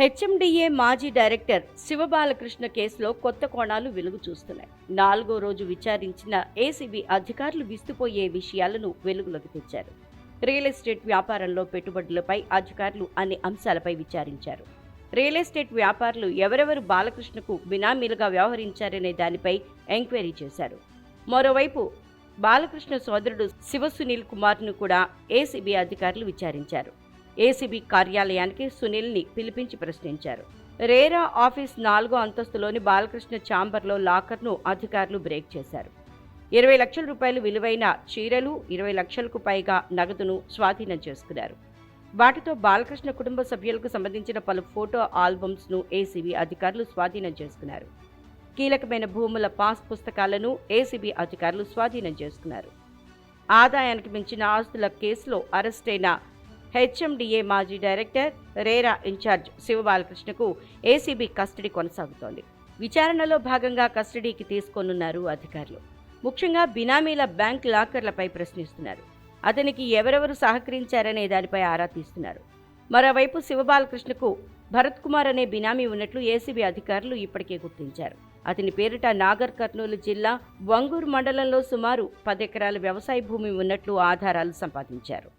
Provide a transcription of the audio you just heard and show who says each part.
Speaker 1: HMDA మాజీ director Shiva Balakrishna కేసులో కొత్త కోణాలు వెలుగు చూస్తున్నాయి. నాలుగో రోజు విచారించిన ఏసీబీ అధికారులు విస్తుపోయే విషయాలను వెలుగులోకి తెచ్చారు. రియల్ ఎస్టేట్ వ్యాపారంలో పెట్టుబడులపై అధికారులు అనే అంశాలపై విచారించారు. రియల్ ఎస్టేట్ వ్యాపారులు ఎవరెవరు బాలకృష్ణకు బినామీలుగా వ్యవహరించారనే దానిపై ఎంక్వైరీ చేశారు. మరోవైపు బాలకృష్ణ సోదరుడు శివ సునీల్ కుమార్ను కూడా ఏసీబీ అధికారులు విచారించారు. ఏసీబీ కార్యాలయానికి సునీల్ని పిలిపించి ప్రశ్నించారు. రేరా ఆఫీస్ నాలుగో అంతస్తులోని బాలకృష్ణ ఛాంబర్లో లాకర్ను అధికారులు బ్రేక్ చేశారు. ఇరవై లక్షల రూపాయలు విలువైన చీరలు ఇరవై లక్షలకు పైగా నగదును స్వాధీనం చేసుకున్నారు. వాటితో బాలకృష్ణ కుటుంబ సభ్యులకు సంబంధించిన పలు ఫోటో ఆల్బమ్స్ను ఏసీబీ అధికారులు స్వాధీనం చేసుకున్నారు. కీలకమైన భూముల పాస్ పుస్తకాలను ఏసీబీ అధికారులు స్వాధీనం చేసుకున్నారు. ఆదాయానికి మించిన ఆస్తుల కేసులో అరెస్టైన హెచ్ఎండిఏ మాజీ డైరెక్టర్ రేరా ఇన్ఛార్జ్ శివబాలకృష్ణకు ఏసీబీ కస్టడీ కొనసాగుతోంది. విచారణలో భాగంగా కస్టడీకి తీసుకోనున్నారు అధికారులు. ముఖ్యంగా బినామీల బ్యాంక్ లాకర్లపై ప్రశ్నిస్తున్నారు. అతనికి ఎవరెవరు సహకరించారనే దానిపై ఆరా తీస్తున్నారు. మరోవైపు శివబాలకృష్ణకు భరత్ కుమార్ అనే బినామీ ఉన్నట్లు ఏసీబీ అధికారులు ఇప్పటికే గుర్తించారు. అతని పేరిట నాగర్ కర్నూలు జిల్లా వంగూరు మండలంలో సుమారు పది ఎకరాల వ్యవసాయ భూమి ఉన్నట్లు ఆధారాలు సంపాదించారు.